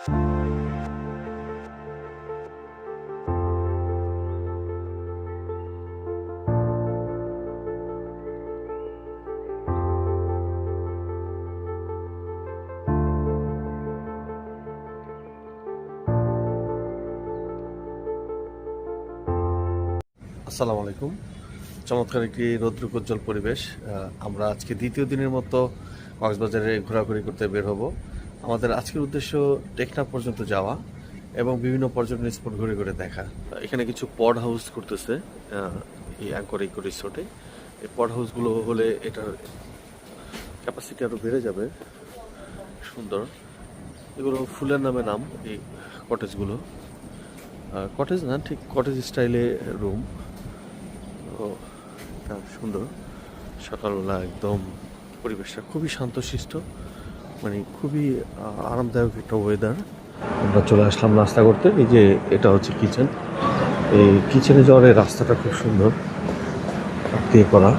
আসসালামু আলাইকুম। চমৎকার একটি রৌদ্রোজ্জ্বল পরিবেশ। আমরা আজকে দ্বিতীয় দিনের মতো কক্সবাজারে ঘোরাঘুরি করতে বের হব। আমাদের আজকের উদ্দেশ্য টেকনাফ পর্যন্ত যাওয়া এবং বিভিন্ন পর্যটন স্পট ঘুরে ঘুরে দেখা। এখানে কিছু পড হাউস করতেছে এই ইকো রিসোর্টে। এই পড হাউসগুলো হলে এটার ক্যাপাসিটি আরও বেড়ে যাবে। সুন্দর। এগুলো ফুলের নামে নাম, এই কটেজগুলো। কটেজ না, ঠিক কটেজ স্টাইলে রুম। সুন্দর। সকালবেলা একদম পরিবেশটা খুবই শান্তশিষ্ট। মানে খুবই আরামদায়ক একটা ওয়েদার আমরা চলে আসলাম নাস্তা করতে। এই যে এটা হচ্ছে কিচেন এই কিচেনে যাওয়ার রাস্তাটা খুব সুন্দর। দিয়ে করা।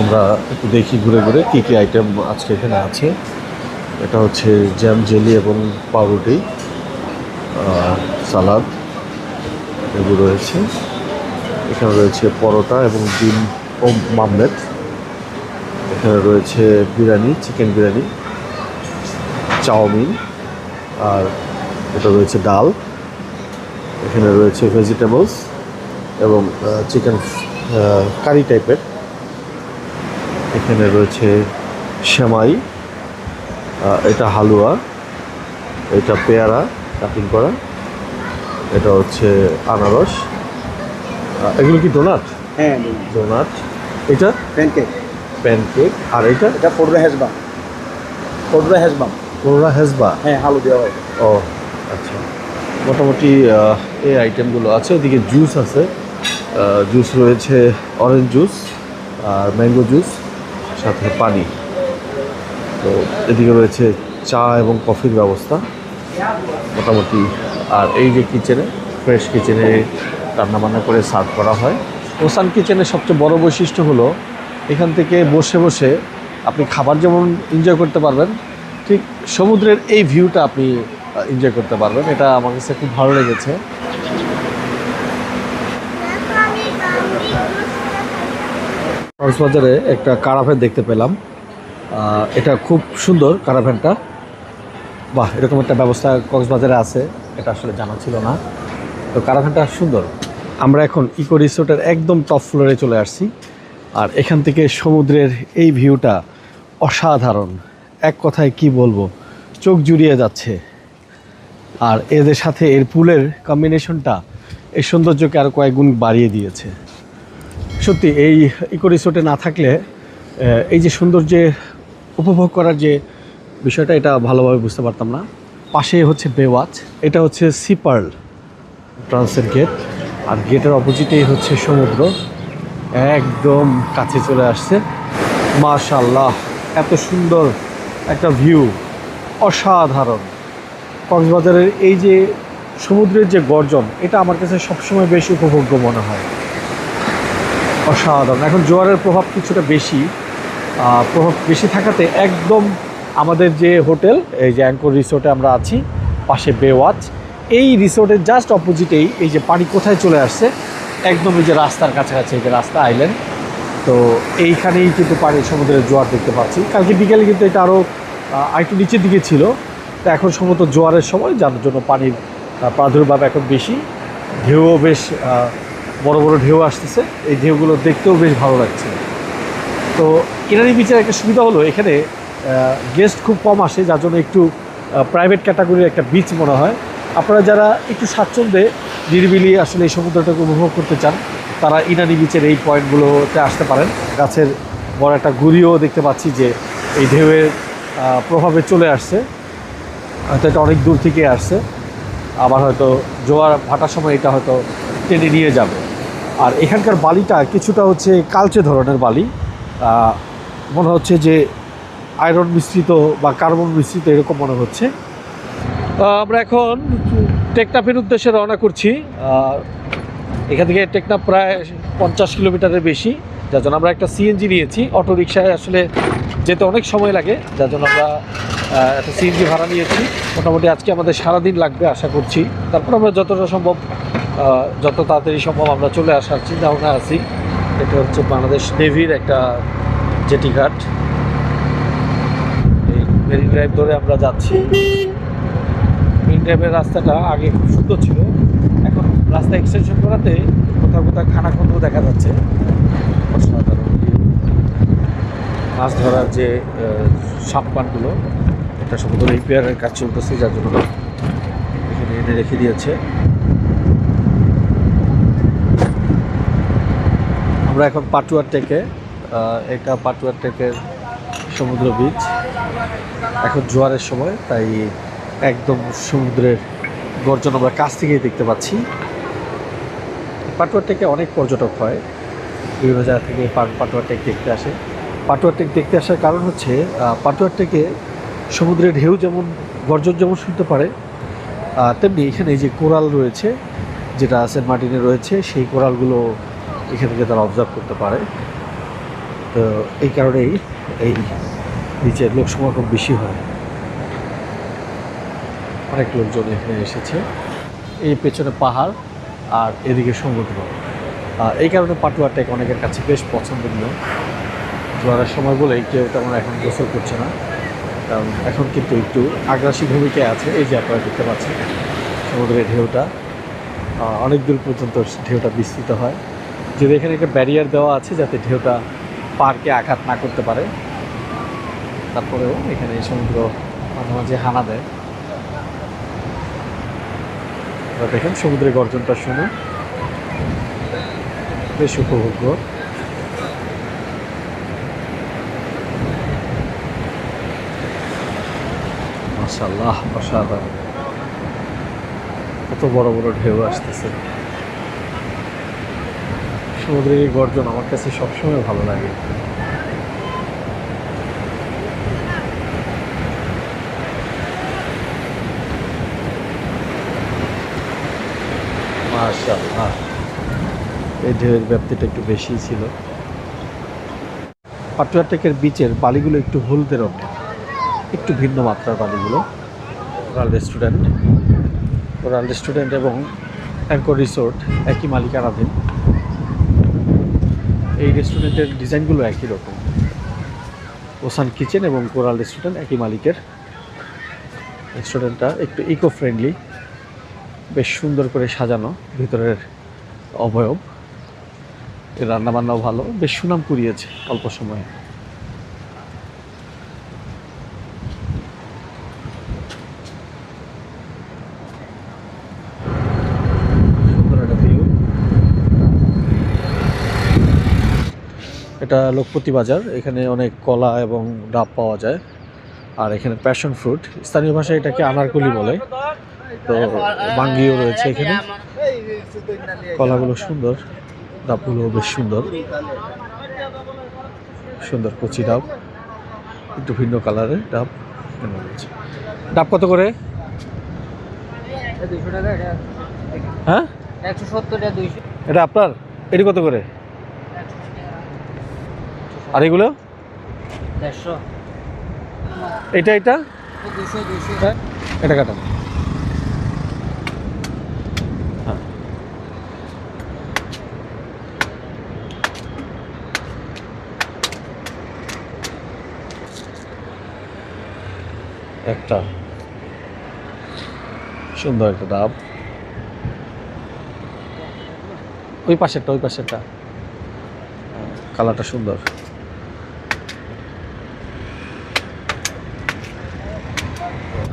আমরা একটু দেখি ঘুরে ঘুরে কী কী আইটেম আজকে এখানে আছে। এটা হচ্ছে জ্যাম জেলি এবং পাউরুটি সালাদ এগুলো রয়েছে। এখানে রয়েছে পরোটা এবং ডিম ও মামলেট। এখানে রয়েছে বিরিয়ানি, চিকেন বিরিয়ানি, চাউমিন, আর এটা রয়েছে ডাল। এখানে রয়েছে ভেজিটেবলস এবং চিকেন কারি টাইপের এখানে রয়েছে সেমাই এটা হালুয়া, এটা পেয়ারা কাটিং করা, এটা হচ্ছে আনারস। এগুলো কি ডোনাট হ্যাঁ ডোনাট এটা? প্যানকেক প্যানকেক আর এটা? এটা পড়বে হেসবাম পড়বে হেসবাম কোরোনা হেজবা হ্যাঁ আলু দেওয়া হয়। ও আচ্ছা। মোটামুটি এই আইটেমগুলো আছে। ওদিকে জুস আছে। জুস রয়েছে অরেঞ্জ জুস আর ম্যাঙ্গো জুস সাথে পানি। তো এদিকে রয়েছে চা এবং কফির ব্যবস্থা। মোটামুটি। আর এই যে কিচেনে ফ্রেশ কিচেনে রান্নাবান্না করে সার্ভ করা হয়। ওসান কিচেনের সবচেয়ে বড় বৈশিষ্ট্য হলো, এখান থেকে বসে বসে আপনি খাবার যেমন এনজয় করতে পারবেন, ঠিক সমুদ্রের এই ভিউটা আপনি এনজয় করতে পারবেন। এটা আমার কাছে খুব ভালো লেগেছে। কক্সবাজারে একটা কারাভ্যান দেখতে পেলাম। এটা খুব সুন্দর কারাভ্যানটা বাহ, এরকম একটা ব্যবস্থা কক্সবাজারে আছে, এটা আসলে জানা ছিল না। তো কারাভ্যানটা সুন্দর। আমরা এখন ইকো রিসোর্টের একদম টপ ফ্লোরে চলে আসছি। আর এখান থেকে সমুদ্রের এই ভিউটা অসাধারণ। এক কথায় কি বলব, চোখ জুড়িয়ে যাচ্ছে। আর এদের সাথে এর পুলের কম্বিনেশনটা এই সৌন্দর্যকে আরও কয়েক গুণ বাড়িয়ে দিয়েছে। সত্যি, এই ইকো রিসোর্টে না থাকলে এই যে সৌন্দর্যে উপভোগ করার যে বিষয়টা, এটা ভালোভাবে বুঝতে পারতাম না। পাশে হচ্ছে বেওয়াচ এটা হচ্ছে সিপার্ল ট্রান্সের গেট আর গেটের অপোজিটেই হচ্ছে সমুদ্র। একদম কাছে চলে আসছে। মাশাল্লাহ এত সুন্দর একটা ভিউ অসাধারণ। কক্সবাজারের এই যে সমুদ্রের যে গর্জন, এটা আমার কাছে সবসময় বেশ উপভোগ্য মনে হয়। অসাধারণ। এখন জোয়ারের প্রভাব কিছুটা বেশি। প্রভাব বেশি থাকাতে একদম আমাদের যে হোটেল, এই যে অ্যাঙ্কর রিসোর্টে আমরা আছি, পাশে বেওয়াচ এই রিসোর্টের জাস্ট অপোজিটেই এই যে পানি কোথায় চলে আসছে, একদম এই যে রাস্তার কাছাকাছি, এই যে রাস্তা আইল্যান্ড তো এইখানেই কিন্তু পানি সমুদ্রের জোয়ার দেখতে পাচ্ছি। কালকে বিকেলে কিন্তু এটা আরও আরেকটু নিচের দিকে ছিল। তো এখন সম্ভবত জোয়ারের সময়, যার জন্য পানির প্রাদুর্ভাব এখন বেশি। ঢেউও বেশ বড় বড় ঢেউ আসতেছে। এই ঢেউগুলো দেখতেও বেশ ভালো লাগছে। তো ইনানি বিচের একটা সুবিধা হলো, এখানে গেস্ট খুব কম আসে, যার জন্য একটু প্রাইভেট ক্যাটাগরির একটা বিচ মনে হয়। আপনারা যারা একটু স্বাচ্ছন্দ্যে নিরিবিলি আসলে এই সমুদ্রটাকে উপভোগ করতে চান, তারা ইনানি বিচের এই পয়েন্টগুলোতে আসতে পারেন। গাছের বড় একটা গুড়িও দেখতে পাচ্ছি যে এই ঢেউয়ের প্রভাবে চলে আসছে। হয়তো এটা অনেক দূর থেকে আসছে। আবার হয়তো জোয়ার ভাটার সময় এটা হয়তো টেনে নিয়ে যাবে। আর এখানকার বালিটা কিছুটা হচ্ছে কালচে ধরনের বালি। মনে হচ্ছে যে আয়রন মিশ্রিত বা কার্বন মিশ্রিত এরকম মনে হচ্ছে। আমরা এখন টেকনাফের উদ্দেশ্যে রওনা করছি। এখান থেকে টেকনাফ প্রায় পঞ্চাশ কিলোমিটারের বেশি। যার জন্য আমরা একটা সিএনজি নিয়েছি। অটো রিক্সায় আসলে যেতে অনেক সময় লাগে। যার জন্য আমরা একটা সিএনজি ভাড়া নিয়েছি। মোটামুটি আজকে আমাদের সারাদিন লাগবে আশা করছি। তারপর আমরা যতটা সম্ভব যত তাড়াতাড়ি সম্ভব আমরা চলে আসার চিন্তা ভাবনা আছি। এটা হচ্ছে বাংলাদেশ নেভির একটা জেটি ঘাট। এই মেরিন ড্রাইভ ধরে আমরা যাচ্ছি। মেরিন রাস্তাটা আগে খুব সুন্দর ছিল। এখন রাস্তা এক্সটেনশন করাতে কোথাও কোথাও খানাখন্দ দেখা যাচ্ছে। মাছ ধরার যে সাপপানগুলো এটা সম্ভবত রিপেয়ারের কাজ চলতেছে, যার জন্য এখানে এনে রেখে দিয়েছে। আমরা এখন পাটুয়ার টেকে এটা পাটুয়ার টেকের সমুদ্র বিচ এখন জোয়ারের সময়, তাই একদম সমুদ্রের গর্জন আমরা কাছ থেকেই দেখতে পাচ্ছি। পাটুয়ার টেকে অনেক পর্যটক হয়। বিভিন্ন জায়গা থেকে পা- পাটুয়া টেক দেখতে আসে। পাটুয়া টেক দেখতে আসার কারণ হচ্ছে আহ, পাটুয়া টেকে সমুদ্রের ঢেউ যেমন গর্জন যেমন শুনতে পারে তেমনি এখানে যে কোরাল রয়েছে যেটা সেন্ট মার্টিনে রয়েছে সেই কোরালগুলো এখান থেকে তারা অবজার্ভ করতে পারে। তো এই কারণেই এই নিচের লোক সমাগম বেশি হয়। অনেক লোকজন এখানে এসেছে। এই পেছনে পাহাড় আর এদিকে সমুদ্র। এই কারণে পাটুয়া টেক অনেকের কাছে বেশ পছন্দনীয়। জোয়ারের সময় বলেই কেউ তেমন এখন গোসল করছে না। কারণ এখন কিন্তু একটু আগ্রাসী ভূমিকায় আছে। এই যে আপনারা দেখতে পাচ্ছেন সমুদ্রের ঢেউটা। অনেক দূর পর্যন্ত ঢেউটা বিস্তৃত হয়। যদি এখানে একটা ব্যারিয়ার দেওয়া আছে যাতে ঢেউটা পার্কে আঘাত না করতে পারে, তারপরেও এখানে সমুদ্র মাঝে মাঝে হানা দেয়। আপনারা দেখেন, সমুদ্রের গর্জনটা শুনে বেশ উপভোগ্য। মাশাল্লাহ অসাধারণ। কত বড় বড় ঢেউ আসতেছে। সমুদ্রের গর্জন আমার কাছে সবসময় ভালো লাগে। মাশাআল্লাহ। এই ঢেউয়ের ব্যাপ্তিটা একটু বেশি ছিল। পাটুয়া টেকের বিচের বালিগুলো একটু হলদে রঙের। একটু ভিন্ন মাত্রার বালিগুলো। কোরাল রেস্টুরেন্ট কোরাল রেস্টুরেন্ট এবং অ্যাঙ্কর রিসোর্ট একই মালিকানাধীন। এই রেস্টুরেন্টের ডিজাইনগুলো একই রকম। ওসান কিচেন এবং কোরাল রেস্টুরেন্ট একই মালিকের। রেস্টুরেন্টটা একটু ইকো ফ্রেন্ডলি বেশ সুন্দর করে সাজানো ভিতরের অবয়ব। রান্নাবান্নাও ভালো, বেশ সুনাম কুড়িয়েছে অল্প সময়ে। এটা লোকপতি বাজার, এখানে অনেক কলা এবং ডাব পাওয়া যায়। আর এখানে প্যাশন ফ্রুট স্থানীয় ভাষায় এটাকে আনারকলি বলে। তো বাঙ্গিও রয়েছে এখানে। কলাগুলো সুন্দর ডাবগুলো বেশ সুন্দর। সুন্দর কচি ডাব একটু ভিন্ন কালারের ডাব রয়েছে ডাব কত করে? এটা হ্যাঁ? এটা আপনার? এটি কত করে? আর এগুলো? এটা এটা? এটা কাটান হ্যাঁ। একটা সুন্দর একটা ডাব। ওই পাশেরটা ওই পাশেরটা। কালারটা সুন্দর।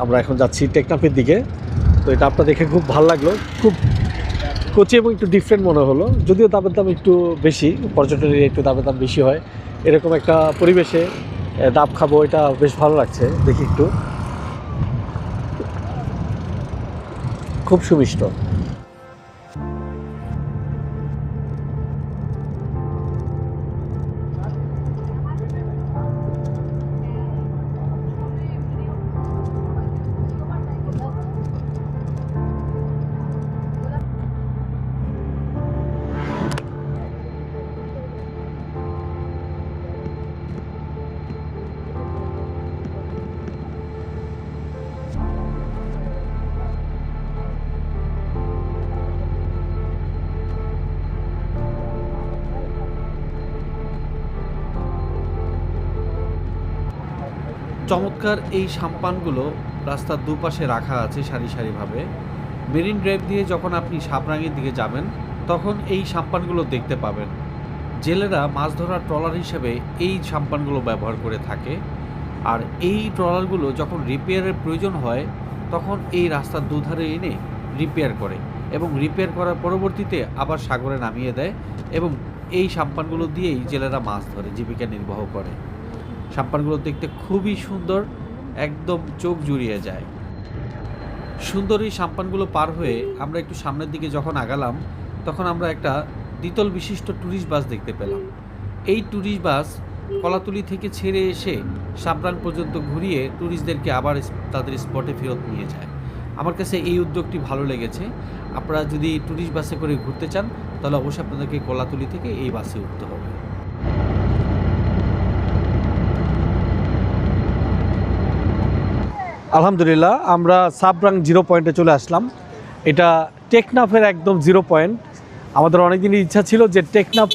আমরা এখন যাচ্ছি টেকনাফের দিকে। তো এটা আপনার দেখে খুব ভালো লাগল। খুব কচি এবং একটু ডিফারেন্ট মনে হলো। যদিও দামের দাম একটু বেশি, পর্যটনের একটু দামের দাম বেশি হয়। এরকম একটা পরিবেশে ডাব খাব, এটা বেশ ভালো লাগছে, দেখি একটু। খুব সুমিষ্ট চমৎকার এই সাম্পানগুলো রাস্তার দুপাশে রাখা আছে সারি সারিভাবে। মেরিন ড্রাইভ দিয়ে যখন আপনি সাপরাঙের দিকে যাবেন, তখন এই সাম্পানগুলো দেখতে পাবেন। জেলেরা মাছ ধরার ট্রলার হিসেবে এই সাম্পানগুলো ব্যবহার করে থাকে। আর এই ট্রলারগুলো যখন রিপেয়ারের প্রয়োজন হয়, তখন এই রাস্তার দুধারে এনে রিপেয়ার করে এবং রিপেয়ার করার পরবর্তীতে আবার সাগরে নামিয়ে দেয় এবং এই সাম্পানগুলো দিয়েই জেলেরা মাছ ধরে, জীবিকা নির্বাহ করে। সাম্পানগুলো দেখতে খুবই সুন্দর, একদম চোখ জুড়িয়ে যায়। সুন্দর এই সাম্পানগুলো পার হয়ে আমরা একটু সামনের দিকে যখন আগালাম, তখন আমরা একটা দ্বিতল বিশিষ্ট ট্যুরিস্ট বাস দেখতে পেলাম। এই ট্যুরিস্ট বাস কলাতুলি থেকে ছেড়ে এসে সাবরাং পর্যন্ত ঘুরিয়ে ট্যুরিস্টদেরকে আবার তাদের স্পটে ফেরত নিয়ে যায়। আমার কাছে এই উদ্যোগটি ভালো লেগেছে। আপনারা যদি ট্যুরিস্ট বাসে করে ঘুরতে চান, তাহলে অবশ্যই আপনাদেরকে কলাতুলি থেকে এই বাসে উঠতে হবে। আলহামদুলিল্লাহ, আমরা সাবরাং জিরো পয়েন্টে চলে আসলাম। এটা টেকনাফের একদম জিরো পয়েন্ট। আমাদের অনেক দিনই ইচ্ছা ছিল যে টেকনাফ,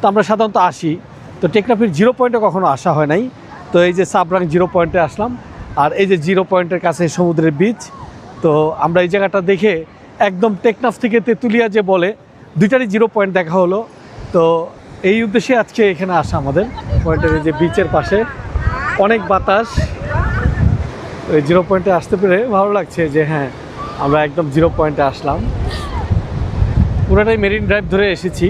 তো আমরা সাধারণত আসি। তো টেকনাফের জিরো পয়েন্টে কখনো আসা হয় নাই। তো এই যে সাবরাং জিরো পয়েন্টে আসলাম, আর এই যে জিরো পয়েন্টের কাছে সমুদ্রের বীচ তো আমরা এই জায়গাটা দেখে একদম টেকনাফ থেকে তেঁতুলিয়া যে বলে, দুইটারই জিরো পয়েন্ট দেখা হলো। তো এই উদ্দেশ্যে আজকে এখানে আসা আমাদের, পয়েন্টের যে বিচের পাশে। অনেক বাতাস ওই জিরো পয়েন্টে আসতে পেরে ভালো লাগছে যে হ্যাঁ আমরা একদম জিরো পয়েন্টে আসলাম। পুরোটাই মেরিন ড্রাইভ ধরে এসেছি।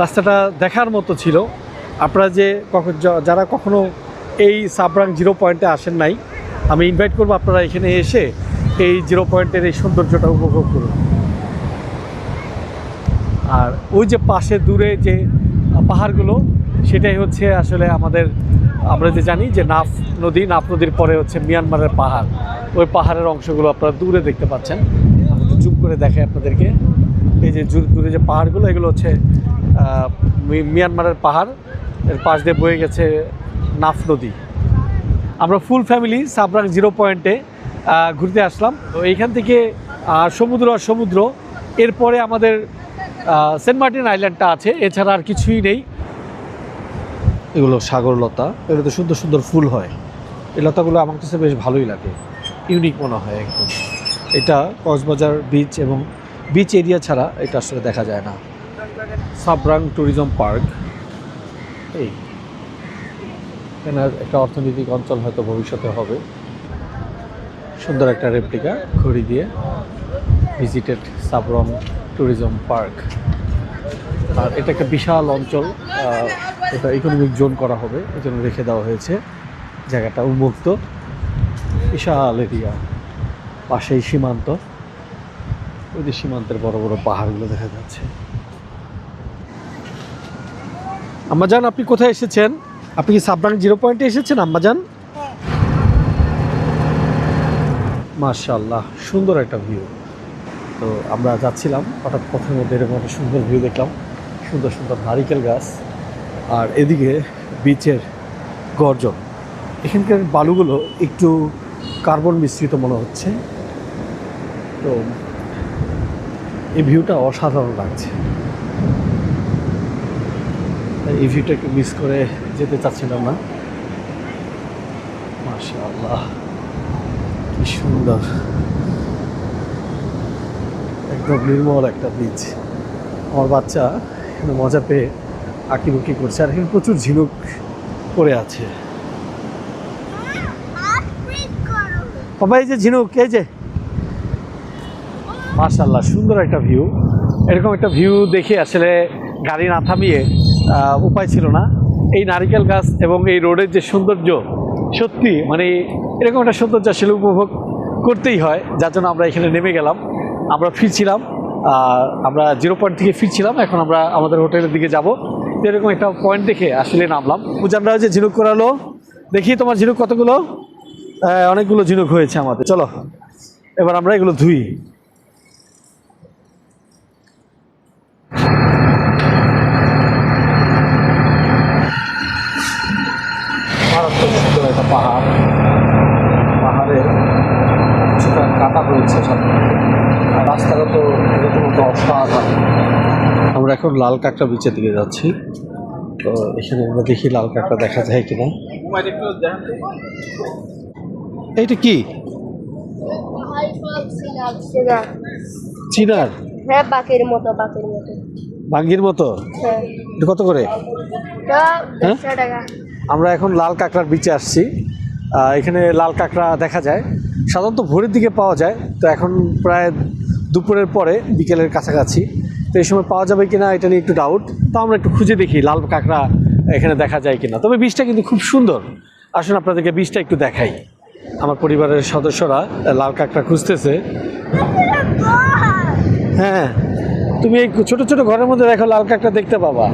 রাস্তাটা দেখার মতো ছিল। আপনারা যে কখন যারা কখনো এই সাবরাং জিরো পয়েন্টে আসেন নাই, আমি ইনভাইট করব আপনারা এখানে এসে এই জিরো পয়েন্টের এই সৌন্দর্যটা উপভোগ করুন। আর ওই যে পাশে দূরে যে পাহাড়গুলো সেটাই হচ্ছে আসলে আমাদের, আমরা যে জানি যে নাফ নদী, নাফ নদীর পরে হচ্ছে মিয়ানমারের পাহাড়। ওই পাহাড়ের অংশগুলো আপনারা দূরে দেখতে পাচ্ছেন। জুম করে দেখাই আপনাদেরকে। এই যে দূরে যে পাহাড়গুলো, এগুলো হচ্ছে মিয়ানমারের পাহাড়। এর পাশ দিয়ে বয়ে গেছে নাফ নদী। আমরা ফুল ফ্যামিলি সাবরাং জিরো পয়েন্টে ঘুরতে আসলাম। তো এইখান থেকে সমুদ্র আর সমুদ্র এরপরে আমাদের সেন্ট মার্টিন আইল্যান্ডটা আছে। এছাড়া আর কিছুই নেই। এগুলো সাগরলতা এগুলোতে সুন্দর সুন্দর ফুল হয়। এই লতাগুলো আমার কাছে বেশ ভালোই লাগে। ইউনিক মনে হয় একদম। এটা কক্সবাজার বিচ এবং বিচ এরিয়া ছাড়া এটা আসলে দেখা যায় না। সাবরাং ট্যুরিজম পার্ক এই। এখানে একটা অর্থনৈতিক অঞ্চল হয়তো ভবিষ্যতে হবে। সুন্দর একটা রেপ্লিকা ঘড়ি দিয়ে। ভিজিটেড সাবরং ট্যুরিজম পার্ক আর এটা একটা বিশাল অঞ্চল এটা ইকোনমিক জোন করা হবে এই জন্য রেখে দেওয়া হয়েছে। জায়গাটা উন্মুক্ত। বিশাল এরিয়া। পাশেই সীমান্ত। ওই যে সীমান্তের বড় বড় পাহাড়গুলো দেখা যাচ্ছে। আম্মাজান, আপনি কোথায় এসেছেন? আপনি কি সাবরাং জিরো পয়েন্টে এসেছেন, আম্মাজান? মার্শাল্লাহ সুন্দর একটা ভিউ তো আমরা যাচ্ছিলাম, হঠাৎ পথের মধ্যে এরকম একটা সুন্দর ভিউ দেখলাম। সুন্দর সুন্দর নারিকেল গাছ আর এদিকে বিচের গর্জন। এখানকার বালুগুলো একটু কার্বন মিশ্রিত মনে হচ্ছে। তো এই ভিউটা অসাধারণ লাগছে। এই ভিউটা একটু মিস করে যেতে চাচ্ছিলাম না। মাশাআল্লাহ, কি সুন্দর। একদম নির্মল একটা বীজ। আমার বাচ্চা এখানে মজা পেয়ে আঁকিবুকি করছে। আর এখানে প্রচুর ঝিনুক পড়ে আছে। বাবা, এই যে ঝিনুক, এই যে। মার্শাল্লাহ সুন্দর একটা ভিউ। এরকম একটা ভিউ দেখে আসলে গাড়ি না থামিয়ে উপায় ছিল না। এই নারিকেল গাছ এবং এই রোডের যে সৌন্দর্য, সত্যি মানে এরকম একটা সৌন্দর্য আসলে উপভোগ করতেই হয়। যার জন্য আমরা এখানে নেমে গেলাম। আমরা ফিরছিলাম। আমরা জিরো পয়েন্ট থেকে ফিরছিলাম, এখন আমরা আমাদের হোটেলের দিকে যাব। এরকম একটা পয়েন্ট দেখে আসলে নামলাম। মুজানরাও যে ঝিনুক করালো দেখি তোমার ঝিনুক কতগুলো? অনেকগুলো ঝিনুক হয়েছে আমাদের। চলো, এবার আমরা এগুলো ধুই। পাহাড়। পাহাড়ে কিছুটা কাটা সামনে আর রাস্তাটা তো অসাধারণ আমরা এখন লাল কাঁকড়া বিচের দিকে যাচ্ছি। তো এখানে আমরা দেখি লাল কাঁকড়া দেখা যায় কিনা। এইটা কি? চিনার? হ্যাঁ বাকের মতো বাকের মতো। ভাঙ্গির মতো? হ্যাঁ। কত করে? টাকা। আমরা এখন লাল কাঁকড়ার বিচে আসছি। এখানে লাল কাঁকড়া দেখা যায়। সাধারণত ভোরের দিকে পাওয়া যায়। তো এখন প্রায় দুপুরের পরে বিকেলের কাছাকাছি। তো এই সময় পাওয়া যাবে কিনা এটা নিয়ে একটু ডাউট তো আমরা একটু খুঁজে দেখি, লাল কাঁকড়া এখানে দেখা যায় কিনা। তবে বীজটা কিন্তু খুব সুন্দর। আসুন আপনাদেরকে বীজটা একটু দেখাই। আমার পরিবারের সদস্যরা লাল কাঁকড়া খুঁজতেছে। হ্যাঁ তুমি এই ছোট ছোট ঘরের মধ্যে দেখো লাল কাঁকড়া দেখতে পাবা।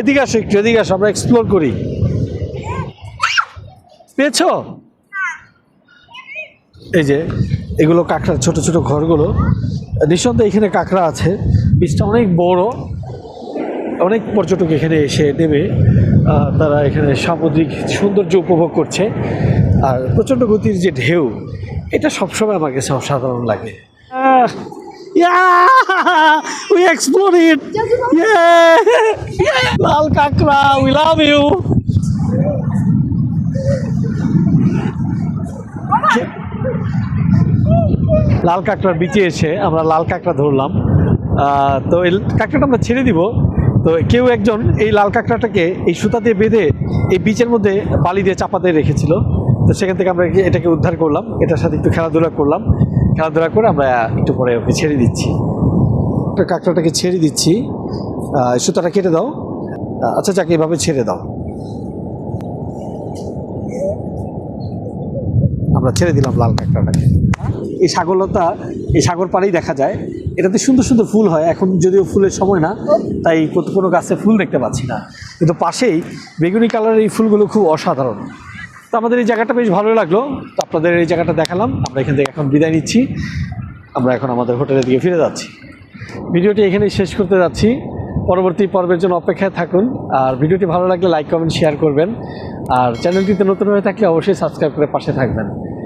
এদিকে আসো একটু, এদিকে আসো, আমরা এক্সপ্লোর করি। পেয়েছ? এই যে এগুলো কাঁকড়া, ছোট ছোট ঘরগুলো। নিঃসন্দেহে এখানে কাঁকড়া আছে। বীজটা অনেক বড়। অনেক পর্যটক এখানে এসে নেমে তারা এখানে সামুদ্রিক সৌন্দর্য উপভোগ করছে। আর প্রচণ্ড গতির যে ঢেউ, এটা সবসময় আমার কাছে অসাধারণ লাগে! Yeah! লাল কাঁকড়া উই লাভ ইউ লাল কাঁকড়ার বিচে এসে আমরা লাল কাঁকড়া ধরলাম। তো এই কাঁকড়াটা আমরা ছেড়ে দিব। তো কেউ একজন এই লাল কাঁকড়াটাকে এই সুতা দিয়ে বেঁধে এই বিচের মধ্যে বালি দিয়ে চাপা দিয়ে রেখেছিল। তো সেখান থেকে আমরা এটাকে উদ্ধার করলাম। এটার সাথে একটু খেলাধুলা করলাম। খেলাধুলা করে আমরা একটু পরে ওকে ছেড়ে দিচ্ছি। কাঁকড়াটাকে ছেড়ে দিচ্ছি। সুতাটা কেটে দাও। আচ্ছা যাকে, এভাবে ছেড়ে দাও। আমরা ছেড়ে দিলাম লাল কাঁকড়াটাকে এই সাগরলতা, এই সাগর পাড়েই দেখা যায়। এটাতে সুন্দর সুন্দর ফুল হয়। এখন যদিও ফুলের সময় না, তাই কত কোনো গাছে ফুল দেখতে পাচ্ছি না। কিন্তু পাশেই বেগুনি কালারের এই ফুলগুলো খুব অসাধারণ। তো আমাদের এই জায়গাটা বেশ ভালো লাগল। তো আপনাদের এই জায়গাটা দেখালাম। আমরা এখান থেকে এখন বিদায় নিচ্ছি। আমরা এখন আমাদের হোটেলের দিকে ফিরে যাচ্ছি। ভিডিওটি এখানেই শেষ করতে যাচ্ছি। পরবর্তী পর্বের জন্য অপেক্ষায় থাকুন। আর ভিডিওটি ভালো লাগলে লাইক, কমেন্ট, শেয়ার করবেন। আর চ্যানেলটিতে নতুন হয়ে থাকলে অবশ্যই সাবস্ক্রাইব করে পাশে থাকবেন।